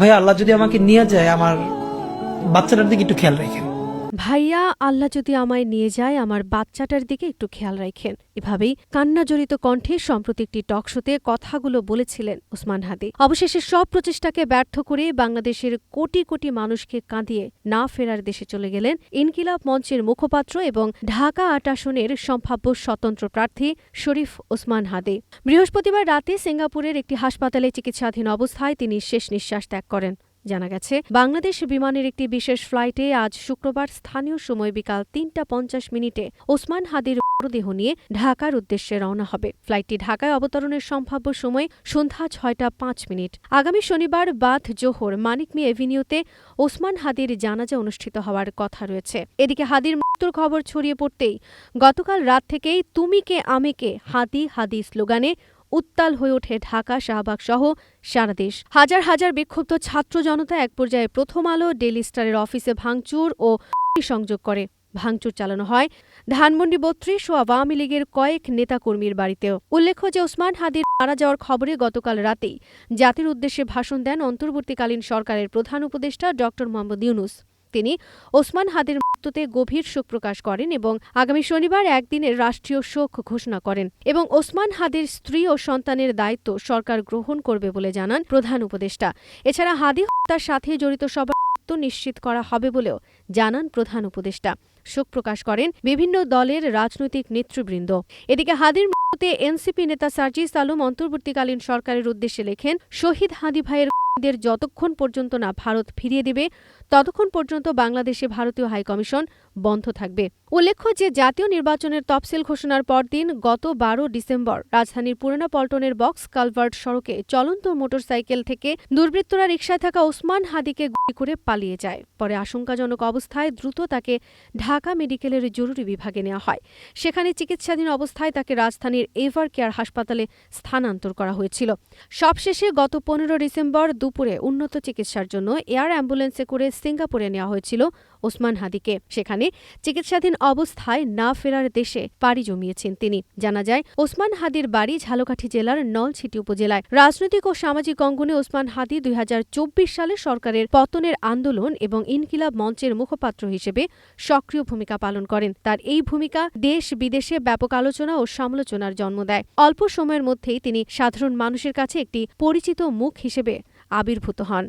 ভাই আল্লাহ যদি আমাকে নিয়ে যায় আমার বাচ্চাটার দিকে একটু খেয়াল রাখেন। ভাইয়া, আল্লাহ যদি আমায় নিয়ে যায়, আমার বাচ্চাটার দিকে একটু খেয়াল রাখেন। এভাবেই কান্নাজড়িত কণ্ঠে সম্প্রতি একটি টকশোতে কথাগুলো বলেছিলেন ওসমান হাদি। অবশেষে সব প্রচেষ্টাকে ব্যর্থ করে বাংলাদেশের কোটি কোটি মানুষকে কাঁদিয়ে না ফেরার দেশে চলে গেলেন ইনকিলাব মঞ্চের মুখপাত্র এবং ঢাকা আট আসনের সম্ভাব্য স্বতন্ত্র প্রার্থী শরীফ ওসমান হাদি। বৃহস্পতিবার রাতে সিঙ্গাপুরের একটি হাসপাতালে চিকিৎসাধীন অবস্থায় তিনি শেষ নিঃশ্বাস ত্যাগ করেন। জানা গেছে, বাংলাদেশ বিমানের একটি বিশেষ ফ্লাইটে আজ শুক্রবার স্থানীয় সময় বিকাল তিনটা পঞ্চাশ মিনিটে ওসমান হাদির মরদেহ নিয়ে ঢাকার উদ্দেশ্যে রওনা হবে। ফ্লাইটটি ঢাকায় অবতরণের সম্ভাব্য সময় সন্ধ্যা ছয়টা পাঁচ মিনিট। আগামী শনিবার বাদ জোহর মানিক মি এভিনিউতে ওসমান হাদির জানাজা অনুষ্ঠিত হওয়ার কথা রয়েছে। এদিকে হাদির মৃত্যুর খবর ছড়িয়ে পড়তেই গতকাল রাত থেকেই তুমি কে আমি কে হাদি হাদি স্লোগানে উত্তাল হয়ে ওঠে ঢাকা, শাহবাগ সহ সারা দেশ। হাজার হাজার বিক্ষুব্ধ ছাত্র জনতা এক পর্যায়ে প্রথম আলো ডেলি স্টারের অফিসে ভাঙচুর ও সংযোগ করে। ভাঙচুর চালানো হয় ধানমন্ডি বত্রিশ ও আওয়ামী লীগের কয়েক নেতাকর্মীর বাড়িতেও। উল্লেখ্য যে ওসমান হাদির মারা যাওয়ার খবরে গতকাল রাতেই জাতির উদ্দেশ্যে ভাষণ দেন অন্তর্বর্তীকালীন সরকারের প্রধান উপদেষ্টা ড মোহাম্মদ ইউনুস। তিনি ওসমান হাদির মৃত্যুতে গভীর শোক প্রকাশ করেন এবং আগামী শনিবার একদিনের রাষ্ট্রীয় শোক ঘোষণা করেন এবং ওসমান হাদির স্ত্রী ও সন্তানের দায়িত্ব সরকার গ্রহণ করবে বলে জানান প্রধান উপদেষ্টা। এছাড়া হাদি হত্যার সাথে জড়িত সবার নিশ্চিত করা হবে বলেও জানান প্রধান উপদেষ্টা। শোক প্রকাশ করেন বিভিন্ন দলের রাজনৈতিক নেতৃবৃন্দ। এদিকে হাদির মৃত্যুতে এনসিপি নেতা সার্জিস আলম অন্তর্বর্তীকালীন সরকারের উদ্দেশ্যে লেখেন, শহীদ হাদি ভাইয়ের দের যতক্ষণ পর্যন্ত না ভারত ফিরিয়ে দেবে ততক্ষণ পর্যন্ত বাংলাদেশে ভারতীয় হাইকমিশন বন্ধ থাকবে। উল্লেখ্য যে জাতীয় নির্বাচনের তফসিল ঘোষণার পরদিন গত বারো ডিসেম্বর রাজধানীর পুরানা পল্টনের বক্স কালভার্ট সড়কে চলন্ত মোটরসাইকেল থেকে দুর্বৃত্তরা রিকশায় থাকা ওসমান হাদিকে গুলি করে পালিয়ে যায়। পরে আশঙ্কাজনক অবস্থায় দ্রুত তাকে ঢাকা মেডিকেলের জরুরি বিভাগে নেওয়া হয়। সেখানে চিকিৎসাধীন অবস্থায় তাকে রাজধানীর এভার কেয়ার হাসপাতালে স্থানান্তর করা হয়েছিল। সবশেষে গত পনেরো ডিসেম্বর দুপুরে উন্নত চিকিৎসার জন্য এয়ার অ্যাম্বুলেন্সে করে সিঙ্গাপুরে নেওয়া হয়েছিল ওসমান হাদিকে। সেখানে চিকিৎসাধীন অবস্থায় না ফেরার দেশে পাড়ি জমিয়েছেন তিনি। জানা যায়, ওসমান হাদির বাড়ি ঝালকাঠি জেলার নলছিটি উপজেলায়। রাজনৈতিক ও সামাজিক অঙ্গনে ওসমান হাদি দুই হাজার চব্বিশ সালে সরকারের পতনের আন্দোলন এবং ইনকিলাব মঞ্চের মুখপাত্র হিসেবে সক্রিয় ভূমিকা পালন করেন। তার এই ভূমিকা দেশ বিদেশে ব্যাপক আলোচনা ও সমালোচনার জন্ম দেয়। অল্প সময়ের মধ্যেই তিনি সাধারণ মানুষের কাছে একটি পরিচিত মুখ হিসেবে আবির্ভূত হন।